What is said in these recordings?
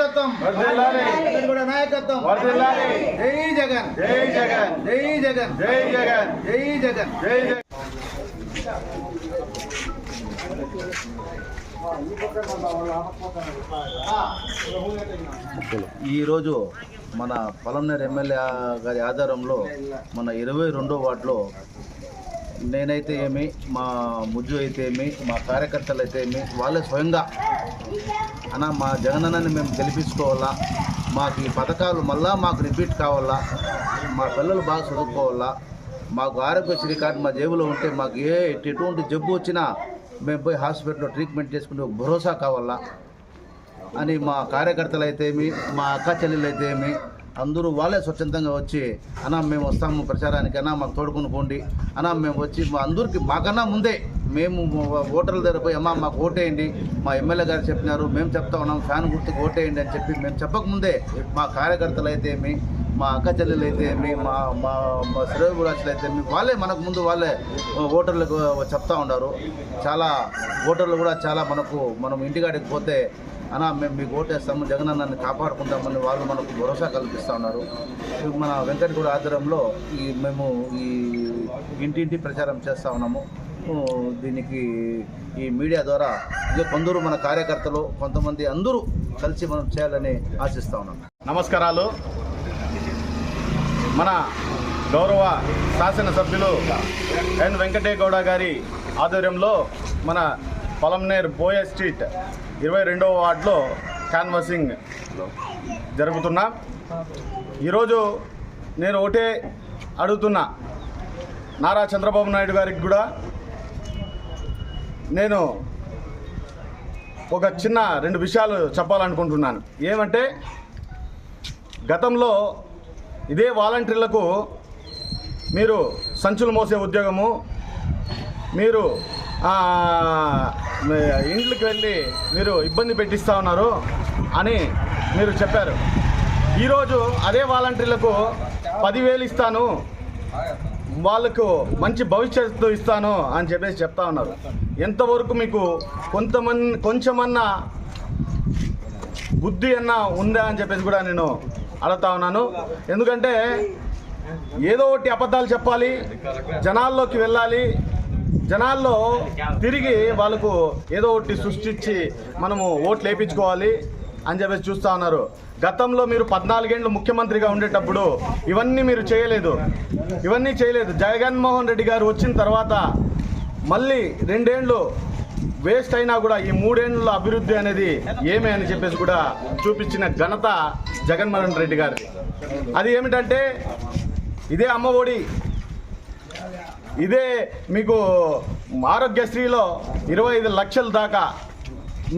నాయకత్వం. వెంకటగౌడ నాయకత్వం. జై జగన్. జై జగన్. జై జగన్. జై జగన్. జై జగన్. జై జగన్. ఈరోజు మన పొలంనేరు ఎమ్మెల్యే గారి ఆధారంలో మన ఇరవై రెండో వార్డులో నేనైతే ఏమి మా ముజ్జు అయితే ఏమి మా కార్యకర్తలు అయితే ఏమి వాళ్ళే స్వయంగా అన్న మా జగనన్నని మేము గెలిపించుకోవాలా? మాకు ఈ పథకాలు మళ్ళా మాకు రిపీట్ కావాలా? మా పిల్లలు బాగా చదువుకోవాలా? మాకు ఆరోగ్యశ్రీ కార్డు మా జేబులో ఉంటే మాకు ఏ ఎటువంటి జబ్బు వచ్చినా మేము పోయి హాస్పిటల్లో ట్రీట్మెంట్ చేసుకునే భరోసా కావాలా? అని మా కార్యకర్తలు అయితేమి మా అక్క చెల్లెలు అయితేమి అందరూ వాళ్ళే స్వచ్ఛందంగా వచ్చి అన్నా మేము వస్తాము ప్రచారానికి. అన్న మాకు తోడుకుని పోండి. అన్నా మేము వచ్చి మా అందరికి మాకన్నా ముందే మేము ఓటర్ల దగ్గర పోయి అమ్మా మాకు ఓటేయండి. మా ఎమ్మెల్యే గారు చెప్పినారు. మేము చెప్తా ఉన్నాం. ఫ్యాన్ గుర్తుకు ఓటేయండి అని చెప్పి మేము చెప్పకముందే మా కార్యకర్తలు అయితేమి మా అక్క చెల్లెలు అయితేమి మా మా మా శ్రేయభిలాషులు అయితేమి వాళ్ళే మనకు ముందు వాళ్ళే ఓటర్లకు చెప్తా ఉన్నారు. చాలా ఓటర్లు కూడా చాలా మనకు మనం ఇంటికాడికి పోతే అన్నా మేము మీకు ఓటేస్తాము. జగన్ అన్నని కాపాడుకుంటామని వాళ్ళు మనకు భరోసా కల్పిస్తూ ఉన్నారు. మన వెంకటగూడ ఆధ్వర్యంలో ఈ మేము ఈ ఇంటింటి ప్రచారం చేస్తూ ఉన్నాము. దీనికి ఈ మీడియా ద్వారా ఇక కొందరు మన కార్యకర్తలు కొంతమంది అందరూ కలిసి మనం చేయాలని ఆశిస్తా ఉన్నాం. నమస్కారాలు. మన గౌరవ శాసనసభ్యులు ఎన్ వెంకటేగౌడ గారి ఆధ్వర్యంలో మన పొలంనేర్ బోయ స్ట్రీట్ ఇరవై రెండవ వార్డులో క్యాన్వాసింగ్ జరుగుతున్నా. ఈరోజు నేను ఒకటే అడుగుతున్నా. నారా చంద్రబాబు నాయుడు గారికి కూడా నేను ఒక చిన్న రెండు విషయాలు చెప్పాలనుకుంటున్నాను. ఏమంటే గతంలో ఇదే వాలంటీర్లకు మీరు సంచులు మోసే ఉద్యోగము మీరు ఇండ్లకి ఇండ్లకు వెళ్ళి మీరు ఇబ్బంది పెట్టిస్తూ ఉన్నారు అని మీరు చెప్పారు. ఈరోజు అదే వాలంటీర్లకు పదివేలు ఇస్తాను. వాళ్ళకు మంచి భవిష్యత్తు ఇస్తాను అని చెప్పేసి చెప్తా ఉన్నారు. ఎంతవరకు మీకు కొంతమంది కొంచెమన్నా బుద్ధి అన్నా ఉందా అని చెప్పేసి కూడా నేను అడుగుతా ఉన్నాను. ఎందుకంటే ఏదో ఒకటి అబద్ధాలు చెప్పాలి జనాల్లోకి వెళ్ళాలి జనాల్లో తిరిగి వాళ్ళకు ఏదో ఒకటి సృష్టించి మనము ఓట్లు వేయించుకోవాలి అని చెప్పేసి చూస్తూ ఉన్నారు. గతంలో మీరు పద్నాలుగేండ్లు ముఖ్యమంత్రిగా ఉండేటప్పుడు ఇవన్నీ మీరు చేయలేదు. ఇవన్నీ చేయలేదు. జగన్మోహన్ రెడ్డి గారు వచ్చిన తర్వాత మళ్ళీ రెండేండ్లు వేస్ట్ అయినా కూడా ఈ మూడేండ్ల అభివృద్ధి అనేది ఏమే అని చెప్పేసి కూడా చూపించిన ఘనత జగన్మోహన్ రెడ్డి గారిది. అది ఏమిటంటే ఇదే అమ్మ ఒడి ఇదే మీకు ఆరోగ్యశ్రీలో ఇరవై ఐదు లక్షల దాకా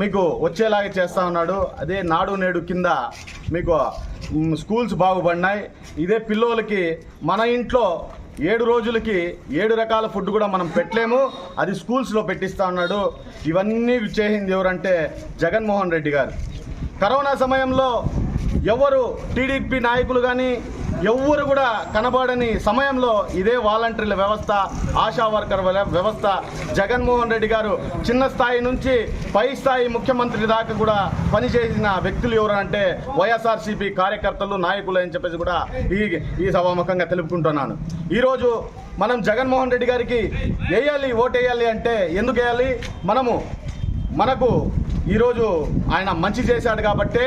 మీకు వచ్చేలాగా చేస్తా ఉన్నాడు. అదే నాడు నేడు కింద మీకు స్కూల్స్ బాగుపడినాయి. ఇదే పిల్లోలకి మన ఇంట్లో ఏడు రోజులకి ఏడు రకాల ఫుడ్ కూడా మనం పెట్టలేము. అది స్కూల్స్లో పెట్టిస్తా ఉన్నాడు. ఇవన్నీ చేసింది ఎవరంటే జగన్మోహన్ రెడ్డి గారు. కరోనా సమయంలో ఎవరు టీడీపీ నాయకులు కానీ ఎవ్వరు కూడా కనబడని సమయంలో ఇదే వాలంటీర్ల వ్యవస్థ ఆశా వర్కర్ వ్యవస్థ. జగన్మోహన్ రెడ్డి గారు చిన్న స్థాయి నుంచి పై స్థాయి ముఖ్యమంత్రి దాకా కూడా పనిచేసిన వ్యక్తులు ఎవరంటే వైఎస్ఆర్సీపీ కార్యకర్తలు నాయకులు అని చెప్పేసి కూడా ఈ ఈ సభాముఖంగా తెలుపుకుంటున్నాను. ఈరోజు మనం జగన్మోహన్ రెడ్డి గారికి వేయాలి ఓటేయాలి అంటే ఎందుకు వేయాలి? మనము మనకు ఈరోజు ఆయన మంచి చేశాడు కాబట్టే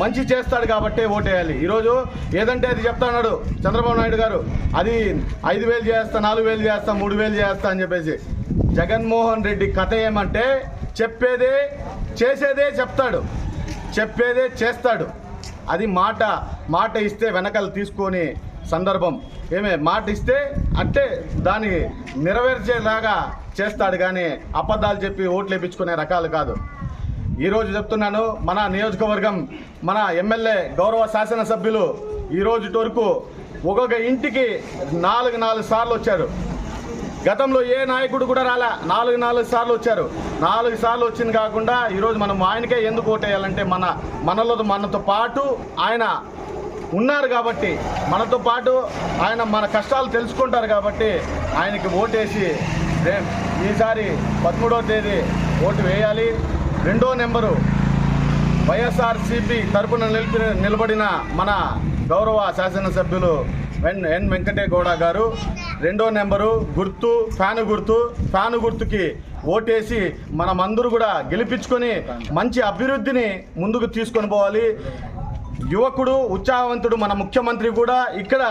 మంచి చేస్తాడు కాబట్టే ఓటేయాలి. ఈరోజు ఏదంటే అది చెప్తాడు చంద్రబాబు నాయుడు గారు. అది ఐదు వేలు చేస్తా నాలుగు వేలు చేస్తా మూడు వేలు చేస్తా అని చెప్పేసి. జగన్మోహన్ రెడ్డి కథ ఏమంటే చెప్పేదే చేసేదే చెప్తాడు. చెప్పేదే చేస్తాడు. అది మాట మాట ఇస్తే వెనకలు తీసుకొని సందర్భం. ఏమే మాట ఇస్తే అంటే దాన్ని నెరవేర్చేలాగా చేస్తాడు కానీ అబద్ధాలు చెప్పి ఓట్లు వేయించుకునే రకాలు కాదు. ఈరోజు చెప్తున్నాను మన నియోజకవర్గం మన ఎమ్మెల్యే గౌరవ శాసనసభ్యులు ఈరోజు వరకు ఒక్కొక్క ఇంటికి నాలుగు నాలుగు సార్లు వచ్చారు. గతంలో ఏ నాయకుడు కూడా రాలా నాలుగు నాలుగు సార్లు వచ్చారు. నాలుగు సార్లు వచ్చింది కాకుండా ఈరోజు మనం ఆయనకే ఎందుకు ఓటేయాలంటే మన మనలో మనతో పాటు ఆయన ఉన్నారు కాబట్టి మనతో పాటు ఆయన మన కష్టాలు తెలుసుకుంటారు కాబట్టి ఆయనకి ఓటేసి రేపు ఈసారి పదమూడవ తేదీ ఓటు వేయాలి. రెండో నెంబరు వైఎస్ఆర్సీపీ తరపున నిలిపి నిలబడిన మన గౌరవ శాసనసభ్యులు ఎన్ ఎన్ వెంకటేగౌడ గారు. రెండో నెంబరు గుర్తు ఫ్యాను గుర్తు. ఫ్యాను గుర్తుకి ఓటేసి మనమందరూ కూడా గెలిపించుకొని మంచి అభివృద్ధిని ముందుకు తీసుకొని పోవాలి. యువకుడు ఉత్సాహవంతుడు మన ముఖ్యమంత్రి కూడా ఇక్కడ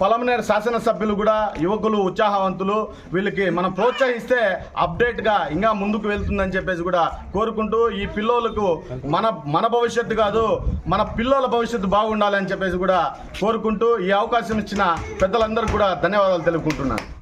పొలంనేరు శాసనసభ్యులు కూడా యువకులు ఉత్సాహవంతులు. వీళ్ళకి మనం ప్రోత్సహిస్తే అప్డేట్గా ఇంకా ముందుకు వెళ్తుందని చెప్పేసి కూడా కోరుకుంటూ ఈ పిల్లోలకు మన మన భవిష్యత్తు కాదు మన పిల్లల భవిష్యత్తు బాగుండాలని చెప్పేసి కూడా కోరుకుంటూ ఈ అవకాశం ఇచ్చిన పెద్దలందరికీ కూడా ధన్యవాదాలు తెలుపుకుంటున్నాను.